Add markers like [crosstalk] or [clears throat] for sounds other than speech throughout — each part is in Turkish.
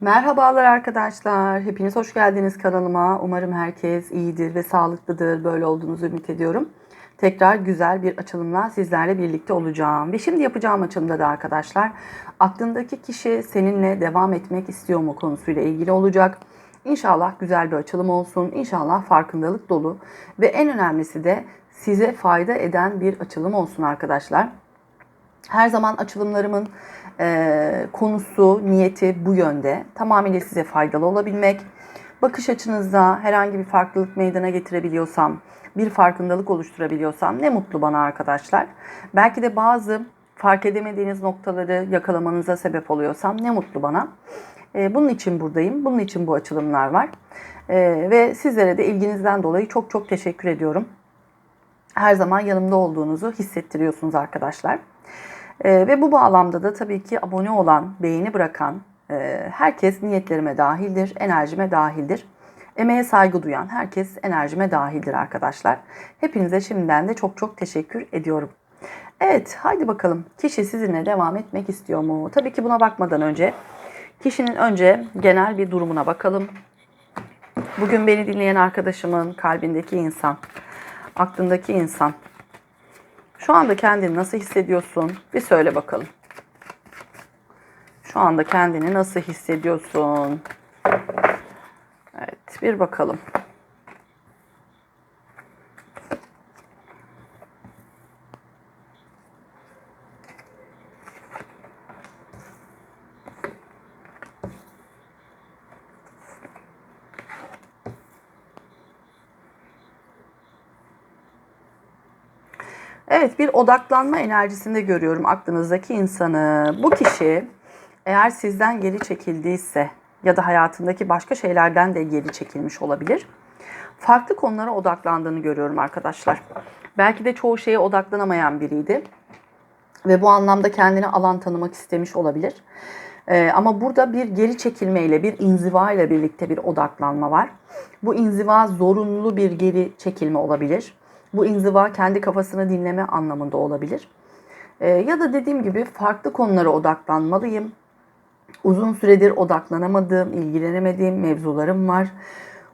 Merhabalar arkadaşlar. Hepiniz hoş geldiniz kanalıma. Umarım herkes iyidir ve sağlıklıdır. Böyle olduğunuzu ümit ediyorum. Tekrar güzel bir açılımla sizlerle birlikte olacağım. Ve şimdi yapacağım açılımda da arkadaşlar aklındaki kişi seninle devam etmek istiyor mu konusuyla ilgili olacak. İnşallah güzel bir açılım olsun. İnşallah farkındalık dolu ve en önemlisi de size fayda eden bir açılım olsun arkadaşlar. Her zaman açılımlarımın e, konusu, niyeti bu yönde. Tamamıyla size faydalı olabilmek. Bakış açınızda herhangi bir farklılık meydana getirebiliyorsam, bir farkındalık oluşturabiliyorsam ne mutlu bana arkadaşlar. Belki de bazı fark edemediğiniz noktaları yakalamanıza sebep oluyorsam ne mutlu bana. E, bunun için buradayım. Bunun için bu açılımlar var. E, ve sizlere de ilginizden dolayı çok çok teşekkür ediyorum. Her zaman yanımda olduğunuzu hissettiriyorsunuz arkadaşlar. E, ve bu bağlamda da tabii ki abone olan, beğeni bırakan e, herkes niyetlerime dahildir, enerjime dahildir. Emeğe saygı duyan herkes enerjime dahildir arkadaşlar. Hepinize şimdiden de çok çok teşekkür ediyorum. Evet, haydi bakalım. Kişi sizinle devam etmek istiyor mu? Tabii ki buna bakmadan önce kişinin önce genel bir durumuna bakalım. Bugün beni dinleyen arkadaşımın kalbindeki insan, aklındaki insan şu anda kendini nasıl hissediyorsun? Bir söyle bakalım. Şu anda kendini nasıl hissediyorsun? Evet, bir bakalım. Bir odaklanma enerjisinde görüyorum aklınızdaki insanı. Bu kişi eğer sizden geri çekildiyse ya da hayatındaki başka şeylerden de geri çekilmiş olabilir. Farklı konulara odaklandığını görüyorum arkadaşlar. Belki de çoğu şeye odaklanamayan biriydi. Ve bu anlamda kendine alan tanımak istemiş olabilir. Ee, ama burada bir geri çekilmeyle, bir inziva ile birlikte bir odaklanma var. Bu inziva zorunlu bir geri çekilme olabilir bu inziva kendi kafasını dinleme anlamında olabilir. E, ya da dediğim gibi farklı konulara odaklanmalıyım. Uzun süredir odaklanamadığım, ilgilenemediğim mevzularım var.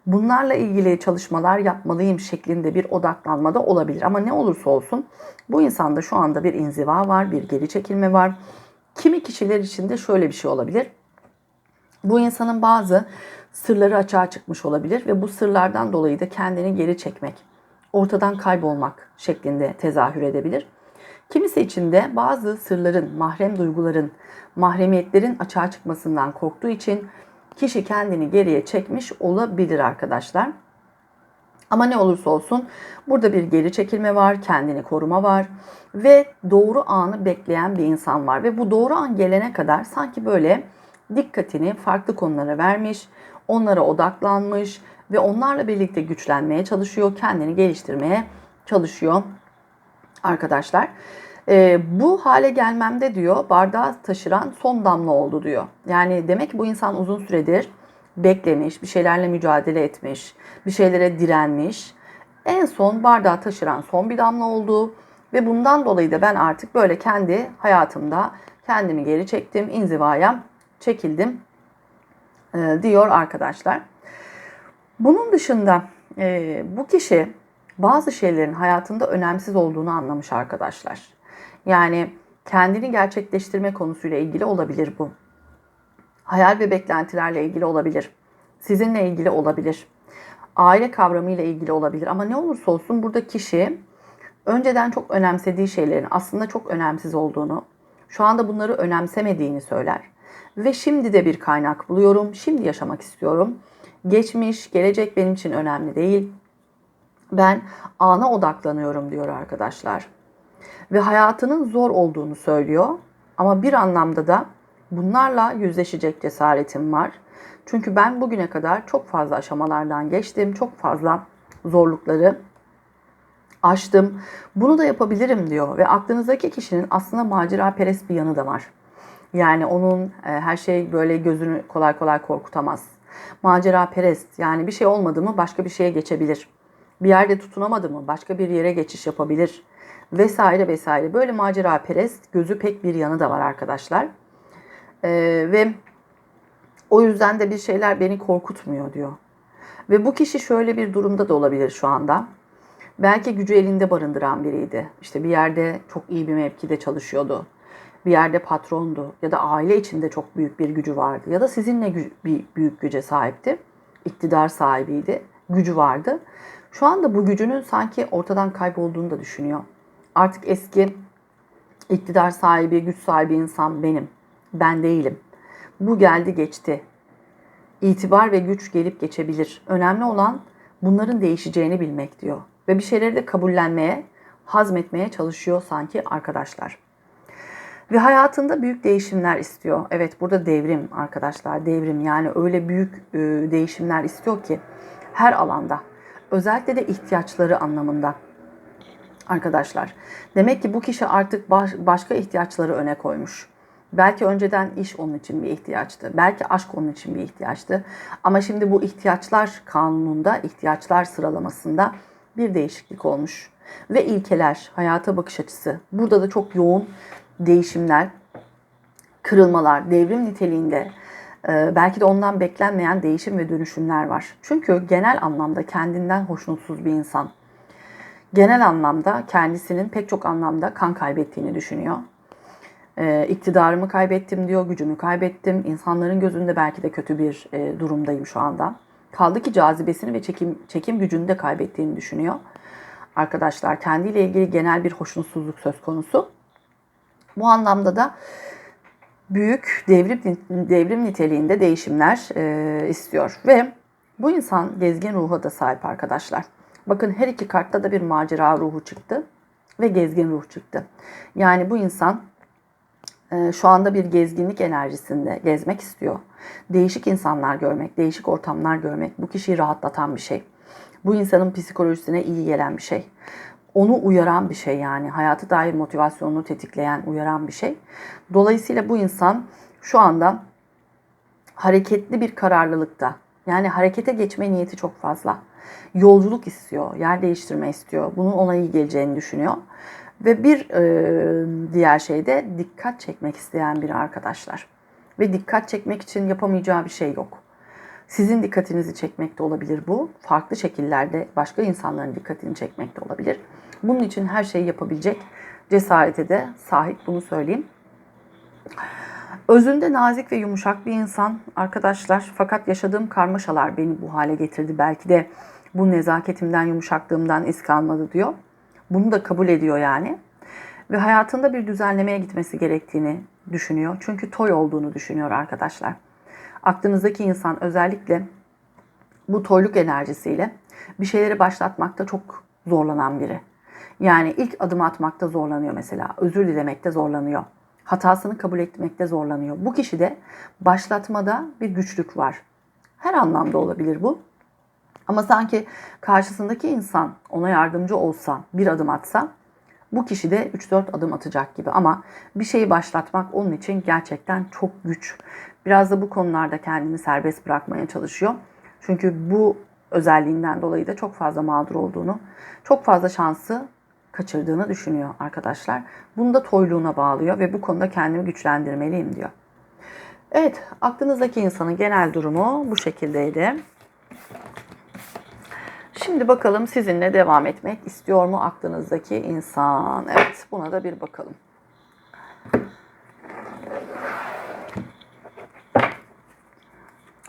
Bunlarla ilgili çalışmalar yapmalıyım şeklinde bir odaklanma da olabilir. Ama ne olursa olsun bu insanda şu anda bir inziva var, bir geri çekilme var. Kimi kişiler için de şöyle bir şey olabilir. Bu insanın bazı sırları açığa çıkmış olabilir ve bu sırlardan dolayı da kendini geri çekmek, ortadan kaybolmak şeklinde tezahür edebilir. Kimisi için de bazı sırların, mahrem duyguların, mahremiyetlerin açığa çıkmasından korktuğu için kişi kendini geriye çekmiş olabilir arkadaşlar. Ama ne olursa olsun burada bir geri çekilme var, kendini koruma var ve doğru anı bekleyen bir insan var. Ve bu doğru an gelene kadar sanki böyle dikkatini farklı konulara vermiş, onlara odaklanmış, ve onlarla birlikte güçlenmeye çalışıyor, kendini geliştirmeye çalışıyor arkadaşlar. E, bu hale gelmemde diyor bardağı taşıran son damla oldu diyor. Yani demek ki bu insan uzun süredir beklemiş, bir şeylerle mücadele etmiş, bir şeylere direnmiş. En son bardağı taşıran son bir damla oldu ve bundan dolayı da ben artık böyle kendi hayatımda kendimi geri çektim, inzivaya çekildim e, diyor arkadaşlar. Bunun dışında e, bu kişi bazı şeylerin hayatında önemsiz olduğunu anlamış arkadaşlar. Yani kendini gerçekleştirme konusuyla ilgili olabilir bu. Hayal ve beklentilerle ilgili olabilir. Sizinle ilgili olabilir. Aile kavramıyla ilgili olabilir. Ama ne olursa olsun burada kişi önceden çok önemsediği şeylerin aslında çok önemsiz olduğunu, şu anda bunları önemsemediğini söyler. Ve şimdi de bir kaynak buluyorum, şimdi yaşamak istiyorum Geçmiş, gelecek benim için önemli değil. Ben ana odaklanıyorum diyor arkadaşlar. Ve hayatının zor olduğunu söylüyor. Ama bir anlamda da bunlarla yüzleşecek cesaretim var. Çünkü ben bugüne kadar çok fazla aşamalardan geçtim. Çok fazla zorlukları aştım. Bunu da yapabilirim diyor ve aklınızdaki kişinin aslında macera perest bir yanı da var. Yani onun e, her şey böyle gözünü kolay kolay korkutamaz. Macera perest yani bir şey olmadı mı başka bir şeye geçebilir. Bir yerde tutunamadı mı başka bir yere geçiş yapabilir. Vesaire vesaire. Böyle macera perest gözü pek bir yanı da var arkadaşlar. Ee, ve O yüzden de bir şeyler beni korkutmuyor diyor. Ve bu kişi şöyle bir durumda da olabilir şu anda. Belki gücü elinde barındıran biriydi. İşte bir yerde çok iyi bir mevkide çalışıyordu. Bir yerde patrondu ya da aile içinde çok büyük bir gücü vardı ya da sizinle gü- bir büyük güce sahipti. İktidar sahibiydi, gücü vardı. Şu anda bu gücünün sanki ortadan kaybolduğunu da düşünüyor. Artık eski iktidar sahibi, güç sahibi insan benim. Ben değilim. Bu geldi geçti. İtibar ve güç gelip geçebilir. Önemli olan bunların değişeceğini bilmek diyor. Ve bir şeyleri de kabullenmeye, hazmetmeye çalışıyor sanki arkadaşlar. Ve hayatında büyük değişimler istiyor. Evet burada devrim arkadaşlar, devrim yani öyle büyük e, değişimler istiyor ki her alanda. Özellikle de ihtiyaçları anlamında arkadaşlar. Demek ki bu kişi artık baş- başka ihtiyaçları öne koymuş. Belki önceden iş onun için bir ihtiyaçtı. Belki aşk onun için bir ihtiyaçtı. Ama şimdi bu ihtiyaçlar kanununda, ihtiyaçlar sıralamasında bir değişiklik olmuş. Ve ilkeler, hayata bakış açısı. Burada da çok yoğun değişimler, kırılmalar, devrim niteliğinde e, belki de ondan beklenmeyen değişim ve dönüşümler var. Çünkü genel anlamda kendinden hoşnutsuz bir insan. Genel anlamda kendisinin pek çok anlamda kan kaybettiğini düşünüyor. E, iktidarımı kaybettim diyor, gücümü kaybettim. İnsanların gözünde belki de kötü bir e, durumdayım şu anda. Kaldı ki cazibesini ve çekim, çekim gücünü de kaybettiğini düşünüyor. Arkadaşlar kendiyle ilgili genel bir hoşnutsuzluk söz konusu. Bu anlamda da büyük devrim devrim niteliğinde değişimler e, istiyor ve bu insan gezgin ruha da sahip arkadaşlar. Bakın her iki kartta da bir macera ruhu çıktı ve gezgin ruh çıktı. Yani bu insan e, şu anda bir gezginlik enerjisinde gezmek istiyor. Değişik insanlar görmek, değişik ortamlar görmek bu kişiyi rahatlatan bir şey. Bu insanın psikolojisine iyi gelen bir şey. Onu uyaran bir şey yani. Hayatı dair motivasyonunu tetikleyen, uyaran bir şey. Dolayısıyla bu insan şu anda hareketli bir kararlılıkta. Yani harekete geçme niyeti çok fazla. Yolculuk istiyor, yer değiştirme istiyor. Bunun ona iyi geleceğini düşünüyor. Ve bir e, diğer şey de dikkat çekmek isteyen biri arkadaşlar. Ve dikkat çekmek için yapamayacağı bir şey yok. Sizin dikkatinizi çekmek de olabilir bu. Farklı şekillerde başka insanların dikkatini çekmek de olabilir. Bunun için her şeyi yapabilecek cesarete de sahip bunu söyleyeyim. Özünde nazik ve yumuşak bir insan arkadaşlar. Fakat yaşadığım karmaşalar beni bu hale getirdi. Belki de bu nezaketimden, yumuşaklığımdan iz kalmadı diyor. Bunu da kabul ediyor yani. Ve hayatında bir düzenlemeye gitmesi gerektiğini düşünüyor. Çünkü toy olduğunu düşünüyor arkadaşlar. Aklınızdaki insan özellikle bu toyluk enerjisiyle bir şeyleri başlatmakta çok zorlanan biri. Yani ilk adım atmakta zorlanıyor mesela. Özür dilemekte zorlanıyor. Hatasını kabul etmekte zorlanıyor. Bu kişide başlatmada bir güçlük var. Her anlamda olabilir bu. Ama sanki karşısındaki insan ona yardımcı olsa, bir adım atsa bu kişi de 3-4 adım atacak gibi. Ama bir şeyi başlatmak onun için gerçekten çok güç. Biraz da bu konularda kendini serbest bırakmaya çalışıyor. Çünkü bu özelliğinden dolayı da çok fazla mağdur olduğunu, çok fazla şansı kaçırdığını düşünüyor arkadaşlar. Bunu da toyluğuna bağlıyor ve bu konuda kendimi güçlendirmeliyim diyor. Evet, aklınızdaki insanın genel durumu bu şekildeydi. Şimdi bakalım sizinle devam etmek istiyor mu aklınızdaki insan? Evet, buna da bir bakalım.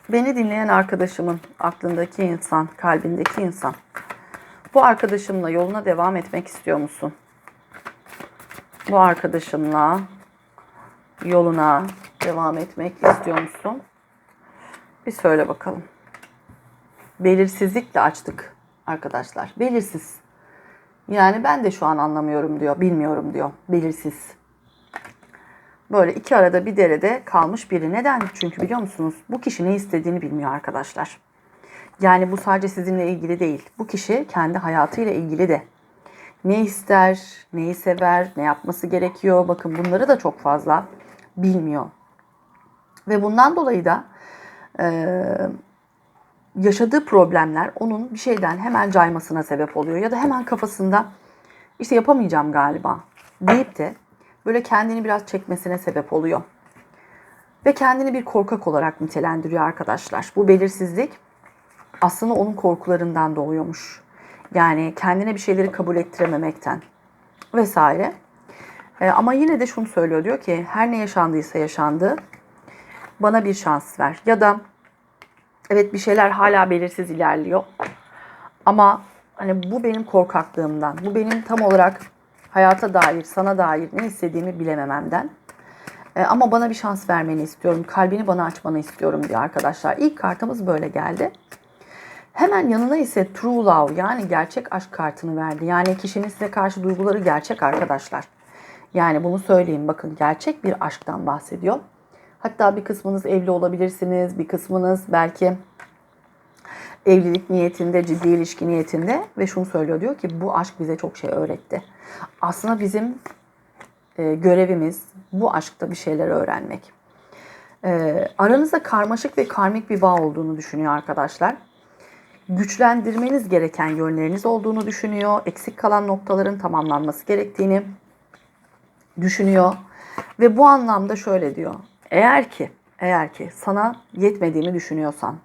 Beni dinleyen arkadaşımın aklındaki insan, kalbindeki insan. Bu arkadaşımla yoluna devam etmek istiyor musun? Bu arkadaşımla yoluna devam etmek istiyor musun? Bir söyle bakalım. Belirsizlikle açtık arkadaşlar. Belirsiz. Yani ben de şu an anlamıyorum diyor, bilmiyorum diyor. Belirsiz. Böyle iki arada bir derede kalmış biri. Neden? Çünkü biliyor musunuz? Bu kişi ne istediğini bilmiyor arkadaşlar. Yani bu sadece sizinle ilgili değil. Bu kişi kendi hayatıyla ilgili de. Ne ister, neyi sever, ne yapması gerekiyor. Bakın bunları da çok fazla bilmiyor. Ve bundan dolayı da e, yaşadığı problemler onun bir şeyden hemen caymasına sebep oluyor. Ya da hemen kafasında işte yapamayacağım galiba deyip de böyle kendini biraz çekmesine sebep oluyor. Ve kendini bir korkak olarak nitelendiriyor arkadaşlar. Bu belirsizlik aslında onun korkularından doğuyormuş. Yani kendine bir şeyleri kabul ettirememekten vesaire. E, ama yine de şunu söylüyor diyor ki her ne yaşandıysa yaşandı. Bana bir şans ver. Ya da evet bir şeyler hala belirsiz ilerliyor. Ama hani bu benim korkaklığımdan, bu benim tam olarak hayata dair, sana dair ne istediğimi bilemememden. E, ama bana bir şans vermeni istiyorum. Kalbini bana açmanı istiyorum diyor arkadaşlar. İlk kartımız böyle geldi. Hemen yanına ise true love yani gerçek aşk kartını verdi. Yani kişinin size karşı duyguları gerçek arkadaşlar. Yani bunu söyleyeyim bakın gerçek bir aşktan bahsediyor. Hatta bir kısmınız evli olabilirsiniz, bir kısmınız belki evlilik niyetinde, ciddi ilişki niyetinde ve şunu söylüyor diyor ki bu aşk bize çok şey öğretti. Aslında bizim e, görevimiz bu aşkta bir şeyler öğrenmek. E, aranızda karmaşık ve karmik bir bağ olduğunu düşünüyor arkadaşlar. Güçlendirmeniz gereken yönleriniz olduğunu düşünüyor. Eksik kalan noktaların tamamlanması gerektiğini düşünüyor. Ve bu anlamda şöyle diyor. Eğer ki, eğer ki sana yetmediğimi düşünüyorsan,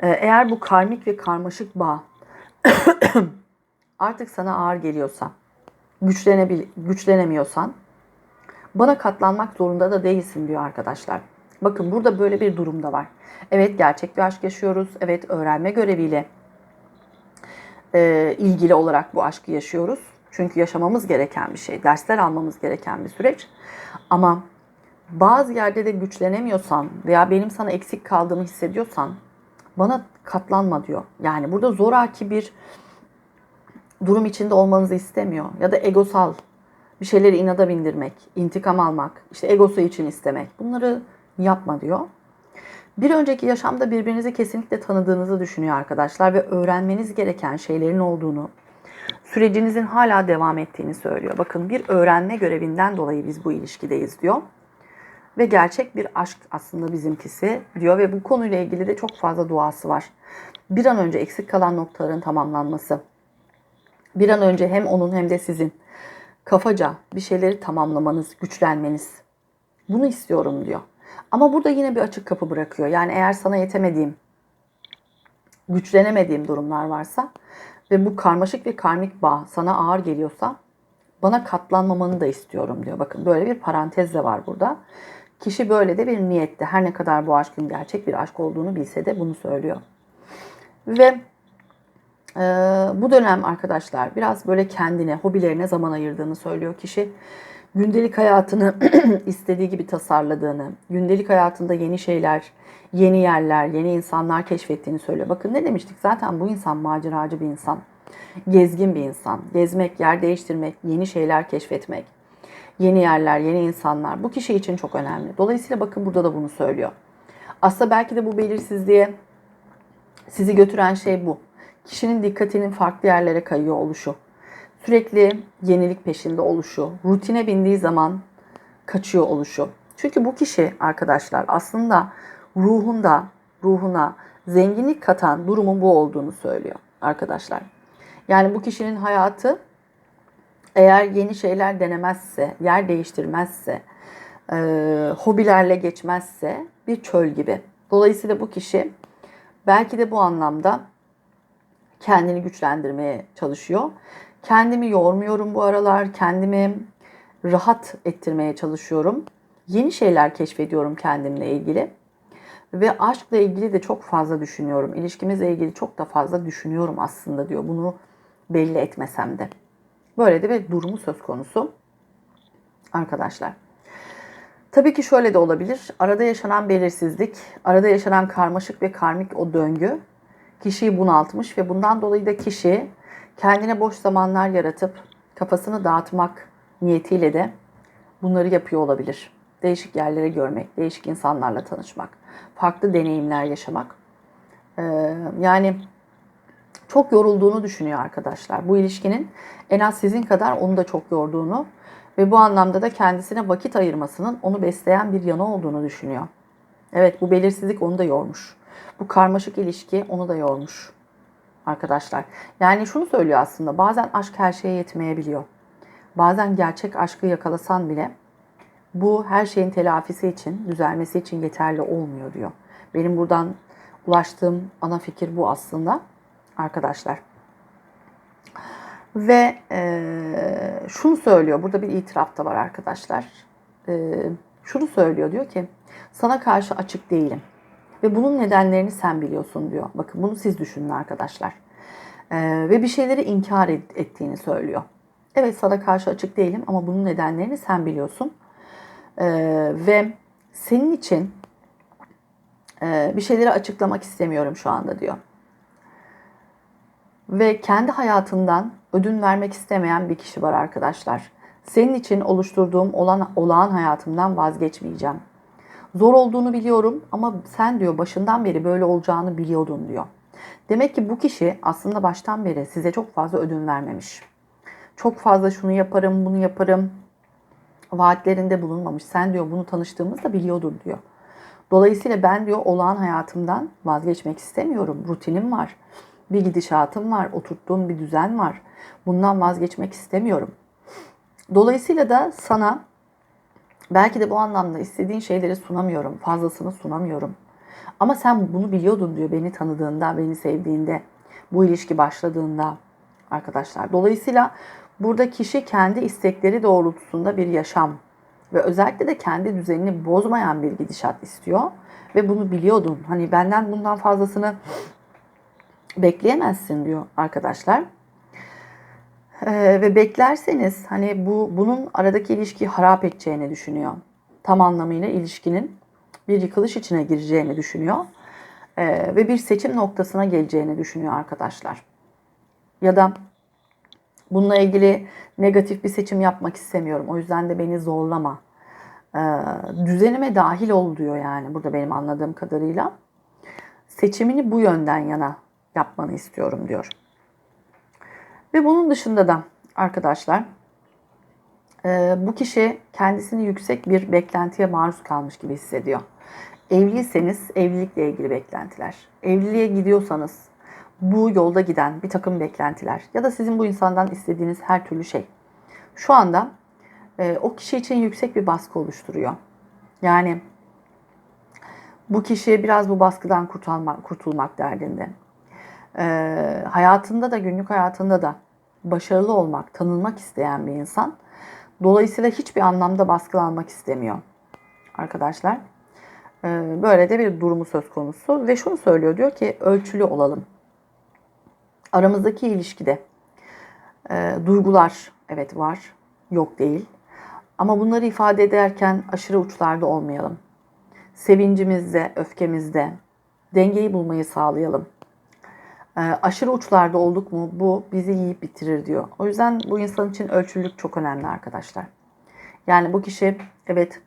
e, eğer bu karmik ve karmaşık bağ [coughs] artık sana ağır geliyorsa, güçlenebil güçlenemiyorsan bana katlanmak zorunda da değilsin diyor arkadaşlar. Bakın burada böyle bir durum da var. Evet gerçek bir aşk yaşıyoruz. Evet öğrenme göreviyle e, ilgili olarak bu aşkı yaşıyoruz. Çünkü yaşamamız gereken bir şey. Dersler almamız gereken bir süreç. Ama bazı yerde de güçlenemiyorsan veya benim sana eksik kaldığımı hissediyorsan bana katlanma diyor. Yani burada zoraki bir durum içinde olmanızı istemiyor. Ya da egosal bir şeyleri inada bindirmek, intikam almak, işte egosu için istemek. Bunları yapma diyor. Bir önceki yaşamda birbirinizi kesinlikle tanıdığınızı düşünüyor arkadaşlar ve öğrenmeniz gereken şeylerin olduğunu, sürecinizin hala devam ettiğini söylüyor. Bakın bir öğrenme görevinden dolayı biz bu ilişkideyiz diyor. Ve gerçek bir aşk aslında bizimkisi diyor ve bu konuyla ilgili de çok fazla duası var. Bir an önce eksik kalan noktaların tamamlanması. Bir an önce hem onun hem de sizin kafaca bir şeyleri tamamlamanız, güçlenmeniz. Bunu istiyorum diyor. Ama burada yine bir açık kapı bırakıyor. Yani eğer sana yetemediğim, güçlenemediğim durumlar varsa ve bu karmaşık ve karmik bağ sana ağır geliyorsa bana katlanmamanı da istiyorum diyor. Bakın böyle bir parantez de var burada. Kişi böyle de bir niyette her ne kadar bu aşkın gerçek bir aşk olduğunu bilse de bunu söylüyor. Ve e, bu dönem arkadaşlar biraz böyle kendine, hobilerine zaman ayırdığını söylüyor kişi. Gündelik hayatını [clears throat] istediği gibi tasarladığını, gündelik hayatında yeni şeyler, yeni yerler, yeni insanlar keşfettiğini söylüyor. Bakın ne demiştik zaten bu insan maceracı bir insan. Gezgin bir insan. Gezmek, yer değiştirmek, yeni şeyler keşfetmek, yeni yerler, yeni insanlar bu kişi için çok önemli. Dolayısıyla bakın burada da bunu söylüyor. Aslında belki de bu belirsizliğe sizi götüren şey bu. Kişinin dikkatinin farklı yerlere kayıyor oluşu. Sürekli yenilik peşinde oluşu, rutine bindiği zaman kaçıyor oluşu. Çünkü bu kişi arkadaşlar aslında ruhunda, ruhuna zenginlik katan durumun bu olduğunu söylüyor arkadaşlar. Yani bu kişinin hayatı eğer yeni şeyler denemezse, yer değiştirmezse, e, hobilerle geçmezse bir çöl gibi. Dolayısıyla bu kişi belki de bu anlamda kendini güçlendirmeye çalışıyor. Kendimi yormuyorum bu aralar, kendimi rahat ettirmeye çalışıyorum. Yeni şeyler keşfediyorum kendimle ilgili. Ve aşkla ilgili de çok fazla düşünüyorum. İlişkimizle ilgili çok da fazla düşünüyorum aslında diyor. Bunu belli etmesem de. Böyle de bir durumu söz konusu arkadaşlar. Tabii ki şöyle de olabilir. Arada yaşanan belirsizlik, arada yaşanan karmaşık ve karmik o döngü kişiyi bunaltmış ve bundan dolayı da kişi kendine boş zamanlar yaratıp kafasını dağıtmak niyetiyle de bunları yapıyor olabilir. Değişik yerlere görmek, değişik insanlarla tanışmak, farklı deneyimler yaşamak. Ee, yani çok yorulduğunu düşünüyor arkadaşlar. Bu ilişkinin en az sizin kadar onu da çok yorduğunu ve bu anlamda da kendisine vakit ayırmasının onu besleyen bir yanı olduğunu düşünüyor. Evet bu belirsizlik onu da yormuş. Bu karmaşık ilişki onu da yormuş arkadaşlar. Yani şunu söylüyor aslında bazen aşk her şeye yetmeyebiliyor. Bazen gerçek aşkı yakalasan bile bu her şeyin telafisi için, düzelmesi için yeterli olmuyor diyor. Benim buradan ulaştığım ana fikir bu aslında arkadaşlar. Ve e, şunu söylüyor, burada bir itiraf da var arkadaşlar. E, şunu söylüyor, diyor ki sana karşı açık değilim. Ve bunun nedenlerini sen biliyorsun diyor. Bakın bunu siz düşünün arkadaşlar. E, ve bir şeyleri inkar et, ettiğini söylüyor. Evet sana karşı açık değilim ama bunun nedenlerini sen biliyorsun. E, ve senin için e, bir şeyleri açıklamak istemiyorum şu anda diyor ve kendi hayatından ödün vermek istemeyen bir kişi var arkadaşlar. Senin için oluşturduğum olan olağan hayatımdan vazgeçmeyeceğim. Zor olduğunu biliyorum ama sen diyor başından beri böyle olacağını biliyordun diyor. Demek ki bu kişi aslında baştan beri size çok fazla ödün vermemiş. Çok fazla şunu yaparım, bunu yaparım vaatlerinde bulunmamış. Sen diyor bunu tanıştığımızda biliyordun diyor. Dolayısıyla ben diyor olağan hayatımdan vazgeçmek istemiyorum. Rutinim var bir gidişatım var, oturttuğum bir düzen var. Bundan vazgeçmek istemiyorum. Dolayısıyla da sana belki de bu anlamda istediğin şeyleri sunamıyorum, fazlasını sunamıyorum. Ama sen bunu biliyordun diyor beni tanıdığında, beni sevdiğinde, bu ilişki başladığında arkadaşlar. Dolayısıyla burada kişi kendi istekleri doğrultusunda bir yaşam ve özellikle de kendi düzenini bozmayan bir gidişat istiyor ve bunu biliyordun. Hani benden bundan fazlasını bekleyemezsin diyor arkadaşlar. Ee, ve beklerseniz hani bu bunun aradaki ilişkiyi harap edeceğini düşünüyor. Tam anlamıyla ilişkinin bir yıkılış içine gireceğini düşünüyor. Ee, ve bir seçim noktasına geleceğini düşünüyor arkadaşlar. Ya da bununla ilgili negatif bir seçim yapmak istemiyorum. O yüzden de beni zorlama. Ee, düzenime dahil ol diyor yani burada benim anladığım kadarıyla. Seçimini bu yönden yana yapmanı istiyorum diyor. Ve bunun dışında da arkadaşlar e, bu kişi kendisini yüksek bir beklentiye maruz kalmış gibi hissediyor. Evliyseniz evlilikle ilgili beklentiler. Evliliğe gidiyorsanız bu yolda giden bir takım beklentiler ya da sizin bu insandan istediğiniz her türlü şey. Şu anda e, o kişi için yüksek bir baskı oluşturuyor. Yani bu kişi biraz bu baskıdan kurtulmak, kurtulmak derdinde e, hayatında da günlük hayatında da başarılı olmak, tanınmak isteyen bir insan. Dolayısıyla hiçbir anlamda baskılanmak istemiyor arkadaşlar. E, böyle de bir durumu söz konusu ve şunu söylüyor diyor ki ölçülü olalım. Aramızdaki ilişkide e, duygular evet var, yok değil. Ama bunları ifade ederken aşırı uçlarda olmayalım. Sevincimizde, öfkemizde dengeyi bulmayı sağlayalım. Ee, aşırı uçlarda olduk mu bu bizi yiyip bitirir diyor. O yüzden bu insan için ölçülülük çok önemli arkadaşlar. Yani bu kişi evet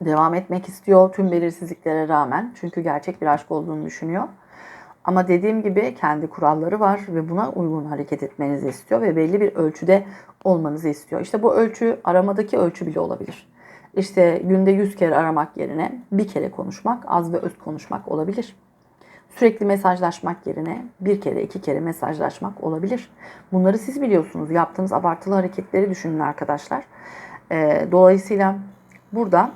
devam etmek istiyor tüm belirsizliklere rağmen. Çünkü gerçek bir aşk olduğunu düşünüyor. Ama dediğim gibi kendi kuralları var ve buna uygun hareket etmenizi istiyor ve belli bir ölçüde olmanızı istiyor. İşte bu ölçü aramadaki ölçü bile olabilir. İşte günde 100 kere aramak yerine bir kere konuşmak, az ve öz konuşmak olabilir. Sürekli mesajlaşmak yerine bir kere iki kere mesajlaşmak olabilir. Bunları siz biliyorsunuz. Yaptığınız abartılı hareketleri düşünün arkadaşlar. Ee, dolayısıyla burada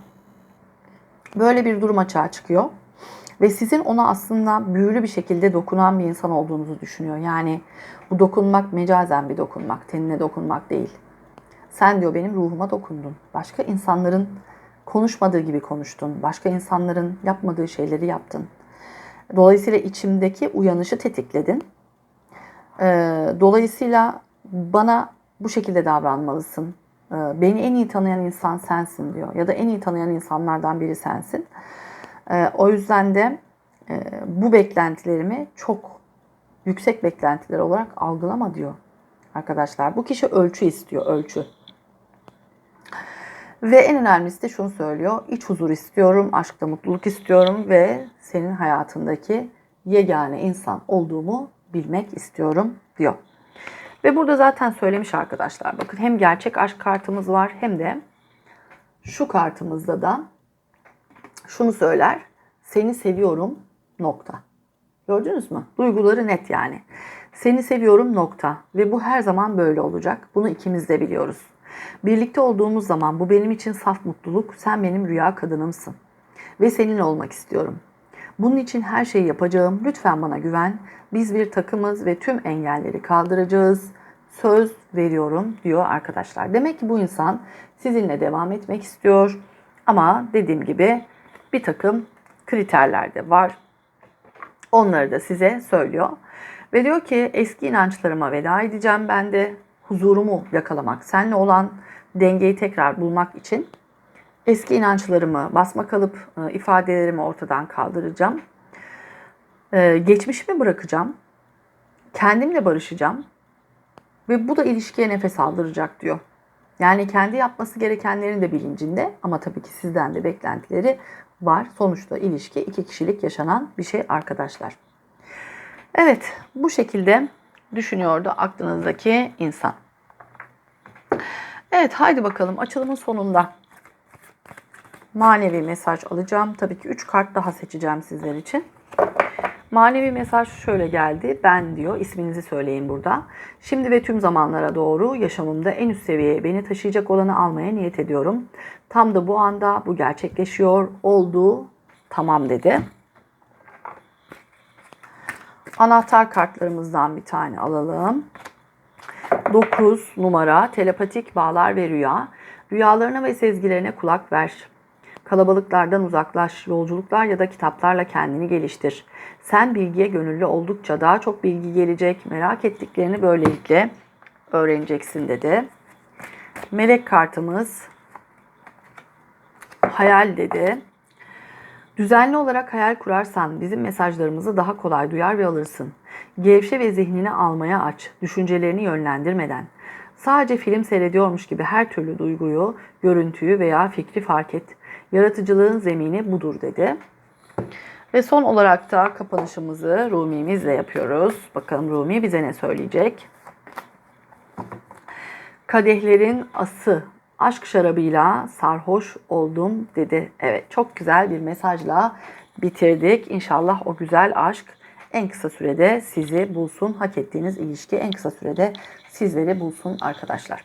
böyle bir durum açığa çıkıyor. Ve sizin ona aslında büyülü bir şekilde dokunan bir insan olduğunuzu düşünüyor. Yani bu dokunmak mecazen bir dokunmak, tenine dokunmak değil. Sen diyor benim ruhuma dokundun. Başka insanların konuşmadığı gibi konuştun. Başka insanların yapmadığı şeyleri yaptın. Dolayısıyla içimdeki uyanışı tetikledin. Ee, dolayısıyla bana bu şekilde davranmalısın. Ee, beni en iyi tanıyan insan sensin diyor. Ya da en iyi tanıyan insanlardan biri sensin. Ee, o yüzden de e, bu beklentilerimi çok yüksek beklentiler olarak algılama diyor arkadaşlar. Bu kişi ölçü istiyor, ölçü. Ve en önemlisi de şunu söylüyor. İç huzur istiyorum, aşkta mutluluk istiyorum ve senin hayatındaki yegane insan olduğumu bilmek istiyorum diyor. Ve burada zaten söylemiş arkadaşlar. Bakın hem gerçek aşk kartımız var hem de şu kartımızda da şunu söyler. Seni seviyorum nokta. Gördünüz mü? Duyguları net yani. Seni seviyorum nokta. Ve bu her zaman böyle olacak. Bunu ikimiz de biliyoruz. Birlikte olduğumuz zaman bu benim için saf mutluluk, sen benim rüya kadınımsın. Ve seninle olmak istiyorum. Bunun için her şeyi yapacağım. Lütfen bana güven. Biz bir takımız ve tüm engelleri kaldıracağız. Söz veriyorum diyor arkadaşlar. Demek ki bu insan sizinle devam etmek istiyor. Ama dediğim gibi bir takım kriterler de var. Onları da size söylüyor. Ve diyor ki eski inançlarıma veda edeceğim ben de huzurumu yakalamak, seninle olan dengeyi tekrar bulmak için eski inançlarımı basma kalıp e, ifadelerimi ortadan kaldıracağım. E, geçmişimi bırakacağım. Kendimle barışacağım. Ve bu da ilişkiye nefes aldıracak diyor. Yani kendi yapması gerekenlerin de bilincinde ama tabii ki sizden de beklentileri var. Sonuçta ilişki iki kişilik yaşanan bir şey arkadaşlar. Evet bu şekilde düşünüyordu aklınızdaki insan. Evet haydi bakalım açılımın sonunda manevi mesaj alacağım. Tabii ki 3 kart daha seçeceğim sizler için. Manevi mesaj şöyle geldi. Ben diyor isminizi söyleyin burada. Şimdi ve tüm zamanlara doğru yaşamımda en üst seviyeye beni taşıyacak olanı almaya niyet ediyorum. Tam da bu anda bu gerçekleşiyor. Oldu. Tamam dedi. Anahtar kartlarımızdan bir tane alalım. 9 numara telepatik bağlar ve rüya. Rüyalarına ve sezgilerine kulak ver. Kalabalıklardan uzaklaş, yolculuklar ya da kitaplarla kendini geliştir. Sen bilgiye gönüllü oldukça daha çok bilgi gelecek. Merak ettiklerini böylelikle öğreneceksin dedi. Melek kartımız hayal dedi. Düzenli olarak hayal kurarsan bizim mesajlarımızı daha kolay duyar ve alırsın. Gevşe ve zihnini almaya aç, düşüncelerini yönlendirmeden. Sadece film seyrediyormuş gibi her türlü duyguyu, görüntüyü veya fikri fark et. Yaratıcılığın zemini budur dedi. Ve son olarak da kapanışımızı Rumi'mizle yapıyoruz. Bakalım Rumi bize ne söyleyecek? Kadehlerin ası aşk şarabıyla sarhoş oldum dedi. Evet çok güzel bir mesajla bitirdik. İnşallah o güzel aşk en kısa sürede sizi bulsun. Hak ettiğiniz ilişki en kısa sürede sizleri bulsun arkadaşlar.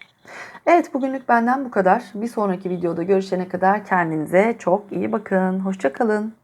Evet bugünlük benden bu kadar. Bir sonraki videoda görüşene kadar kendinize çok iyi bakın. Hoşçakalın.